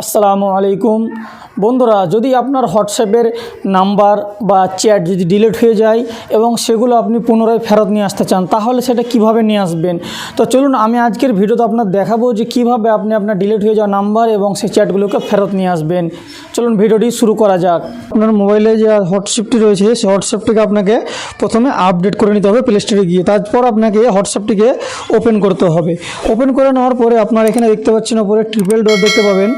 আসসালামু আলাইকুম। বন্ধুরা, যদি আপনার হোয়াটসঅ্যাপের নাম্বার বা চ্যাট যদি ডিলিট হয়ে যায় এবং সেগুলো আপনি পুনরায় ফেরত নিয়ে আসতে চান, তাহলে সেটা কীভাবে নিয়ে আসবেন? তো চলুন, আমি আজকের ভিডিওতে আপনার দেখাবো যে কীভাবে আপনি আপনার ডিলিট হয়ে যাওয়া নাম্বার এবং সেই চ্যাটগুলোকে ফেরত নিয়ে আসবেন। চলুন, ভিডিওটি শুরু করা যাক। আপনার মোবাইলে যে হোয়াটসঅ্যাপটি রয়েছে, সেই হোয়াটসঅ্যাপটিকে আপনাকে প্রথমে আপডেট করে নিতে হবে প্লে স্টোরে গিয়ে। তারপর আপনাকে হোয়াটসঅ্যাপটিকে ওপেন করতে হবে। ওপেন করে নেওয়ার পরে আপনার এখানে দেখতে পাচ্ছেন ওপরে ট্রিপল ডট দেখতে পাবেন।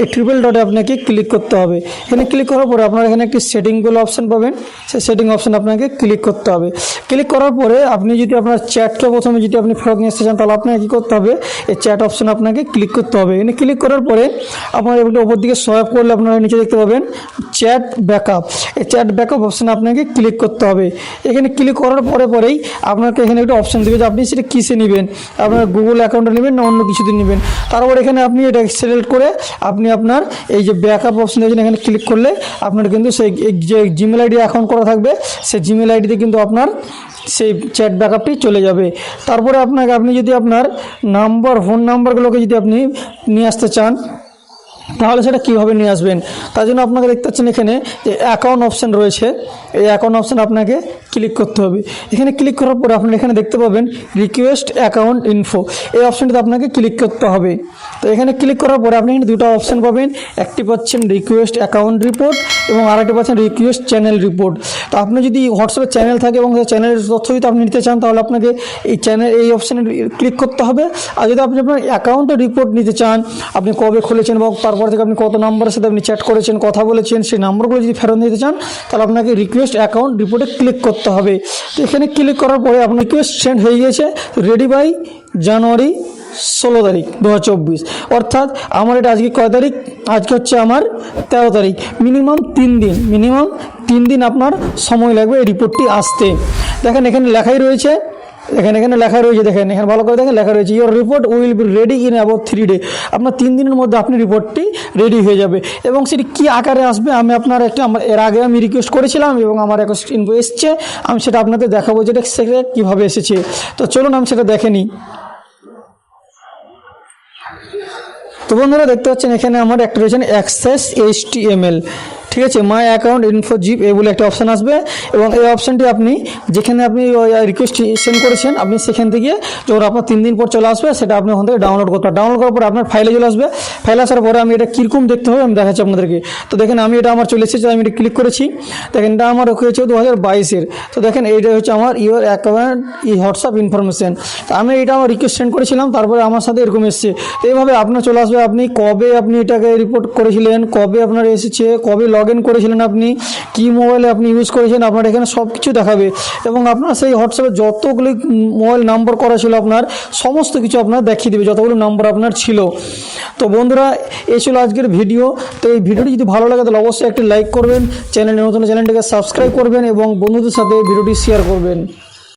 এই ট্রিপল ডটে আপনাকে ক্লিক করতে হবে। এখানে ক্লিক করার পরে আপনার এখানে একটি সেটিং বলে অপশান পাবেন। সেই সেটিং অপশান আপনাকে ক্লিক করতে হবে। ক্লিক করার পরে আপনি যদি আপনার চ্যাটকে প্রথমে যদি আপনি ফেরত নিয়ে আসতে চান, তাহলে আপনাকে কী করতে হবে? এই চ্যাট অপশান আপনাকে ক্লিক করতে হবে। এখানে ক্লিক করার পরে আপনার এগুলো ওপর দিকে সোয়াইপ করলে আপনারা নিচে দেখতে পাবেন চ্যাট ব্যাকআপ এই চ্যাট ব্যাকআপ অপশানে আপনাকে ক্লিক করতে হবে। এখানে ক্লিক করার পরে পরেই আপনাকে এখানে একটা অপশান দেবে যে আপনি সেটা কিসে নেবেন? আপনার গুগল অ্যাকাউন্টে নেবেন না অন্য কিছুতে নেবেন? তারপর এখানে আপনি এটা সিলেক্ট করে আপনি আপনার এই যে ব্যাকআপ অপশন দিয়েছেন এখানে ক্লিক করলে আপনার কিন্তু সেই যে জিমেল আইডি অ্যাকাউন্ট করা থাকবে, সেই জিমেল আইডিতে কিন্তু আপনার সেই চ্যাট ব্যাকআপটি চলে যাবে। তারপরে আপনাকে আপনি যদি আপনার নাম্বার ফোন নাম্বারগুলোকে যদি আপনি নিয়ে আসতে চান তাহলে সেটা কীভাবে নিয়ে আসবেন? তার জন্য আপনাকে দেখতে পাচ্ছেন এখানে যে অ্যাকাউন্ট অপশান রয়েছে। এই অ্যাকাউন্ট অপশান আপনাকে ক্লিক করতে হবে। এখানে ক্লিক করার পরে আপনার এখানে দেখতে পাবেন রিকোয়েস্ট অ্যাকাউন্ট ইনফো এই অপশানটিতে আপনাকে ক্লিক করতে হবে। তো এখানে ক্লিক করার পরে আপনি এখানে দুটো অপশান পাবেন। একটি পাচ্ছেন রিকোয়েস্ট অ্যাকাউন্ট রিপোর্ট এবং আরেকটি পাচ্ছেন রিকোয়েস্ট চ্যানেল রিপোর্ট তো আপনি যদি হোয়াটসঅ্যাপে চ্যানেল থাকে এবং চ্যানেলের তথ্য যদি আপনি নিতে চান, তাহলে আপনাকে এই চ্যানেল এই অপশানে ক্লিক করতে হবে। আর যদি আপনি আপনার অ্যাকাউন্টের রিপোর্ট নিতে চান, আপনি কবে খুলেছেন বা তারপর থেকে আপনি কত নাম্বারের সাথে আপনি চ্যাট করেছেন, কথা বলেছেন, সেই নাম্বারগুলো যদি ফেরত নিতে চান, তাহলে আপনাকে রিকোয়েস্ট অ্যাকাউন্ট রিপোর্টে ক্লিক করতে হবে। তো এখানে ক্লিক করার পরে আপনার রিকোয়েস্ট সেন্ড হয়ে গিয়েছে রেডি বাই জানুয়ারি ষোলো তারিখ, দু হাজার চব্বিশ। অর্থাৎ আমার এটা আজকে কয় তারিখ? আজকে হচ্ছে আমার তেরো তারিখ। মিনিমাম তিন দিন মিনিমাম তিন দিন আপনার সময় লাগবে এই রিপোর্টটি আসতে। দেখেন এখানে লেখাই রয়েছে এখানে এখানে লেখা রয়েছে, দেখেন এখানে ভালো করে দেখেন লেখা রয়েছে your report will be ready in about three day আপনার তিন দিনের মধ্যে আপনি রিপোর্টটি রেডি হয়ে যাবে। এবং সেটি কী আকারে আসবে? আমি আপনার একটা, আমার, এর আগে আমি রিকোয়েস্ট করেছিলাম এবং আমার একটা ইনভো এসছে। আমি সেটা আপনাদের দেখাবো যেটা সেটা কীভাবে এসেছে। তো চলুন আমি সেটা দেখে নিই। তো বন্ধুরা দেখতে পাচ্ছেন এখানে আমার একটা রয়েছেন access H T M L ঠিক আছে মাই অ্যাকাউন্ট ইনফো জিপ এই বলে একটা অপশান আসবে এবং এই অপশানটি আপনি যেখানে আপনি রিকোয়েস্ট সেন্ড করেছেন, আপনি সেখান থেকে যখন আপনার তিন দিন পর চলে আসবে, সেটা আপনি ওখান থেকে ডাউনলোড করতে ডাউনলোড করার পর আপনার ফাইলে চলে আসবে। ফাইল আসার পরে আমি এটা কীরকম দেখতে হবে আমি দেখাচ্ছি আপনাদেরকে। তো দেখেন, আমি এটা আমার চলে এসেছে, আমি এটা ক্লিক করেছি। দেখেন, এটা আমার হয়েছে দু হাজার বাইশের। তো দেখেন, এইটা হচ্ছে আমার ইওর অ্যাকাউন্ট ই হোয়াটসঅ্যাপ ইনফরমেশন তো আমি এটা আমার রিকোয়েস্ট সেন্ড করেছিলাম, তারপরে আমার সাথে এরকম এসছে। তো এইভাবে আপনার চলে আসবে, আপনি কবে আপনি এটাকে রিপোর্ট করেছিলেন, কবে আপনার এসেছে, কবে লগ ইন করেছিলেন আপনি, কি মোবাইলে আপনি ইউজ করেছেন, আপনার এখানে সব কিছু দেখাবে। এবং আপনার সেই হোয়াটসঅ্যাপে যতগুলি মোবাইল নাম্বার করা ছিল আপনার, সমস্ত কিছু আপনার দেখিয়ে দেবে, যতগুলো নাম্বার আপনার ছিল। তো বন্ধুরা, এই ছিল আজকের ভিডিও তো এই ভিডিওটি যদি ভালো লাগে, তাহলে অবশ্যই একটি লাইক করবেন চ্যানেলের নতুন চ্যানেলটিকে সাবস্ক্রাইব করবেন এবং বন্ধুদের সাথে ভিডিওটি শেয়ার করবেন।